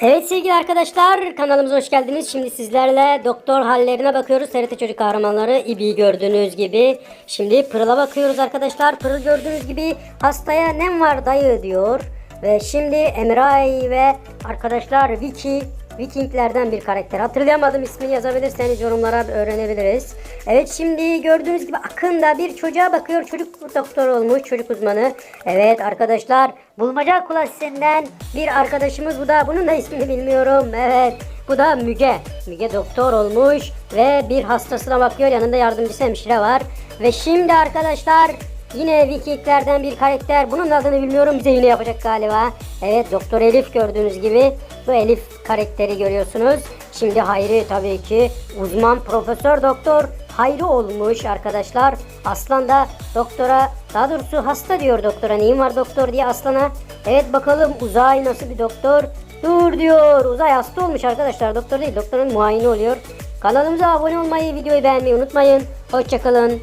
Evet sevgili arkadaşlar kanalımıza hoş geldiniz. Şimdi sizlerle doktor hallerine bakıyoruz. TRT Çocuk Kahramanları İbi'yi gördüğünüz gibi. Şimdi Pırıl'a bakıyoruz arkadaşlar. Pırıl gördüğünüz gibi hastaya nem var dayı diyor. Ve şimdi Emray ve arkadaşlar Vicky Vikinglerden bir karakter. Hatırlayamadım ismini yazabilirseniz yorumlara öğrenebiliriz. Evet şimdi gördüğünüz gibi Akın da bir çocuğa bakıyor. Çocuk doktor olmuş, çocuk uzmanı. Evet arkadaşlar bulmaca klasisinden bir arkadaşımız bu da. Bunun da ismini bilmiyorum. Evet bu da Müge. Müge doktor olmuş ve bir hastasına bakıyor. Yanında yardımcısı hemşire var. Ve şimdi arkadaşlar Yine Vikinglerden bir karakter. Bunun adını bilmiyorum. Bize yine yapacak galiba. Evet Doktor Elif gördüğünüz gibi. Bu Elif karakteri görüyorsunuz. Şimdi Hayri tabii ki uzman profesör doktor Hayri olmuş arkadaşlar. Aslan da doktora daha doğrusu hasta diyor doktora. Neyin var doktor diye aslana. Evet bakalım uzay nasıl bir doktor. Dur diyor. Uzay hasta olmuş arkadaşlar. Doktor değil doktorun muayene oluyor. Kanalımıza abone olmayı, videoyu beğenmeyi unutmayın. Hoşçakalın.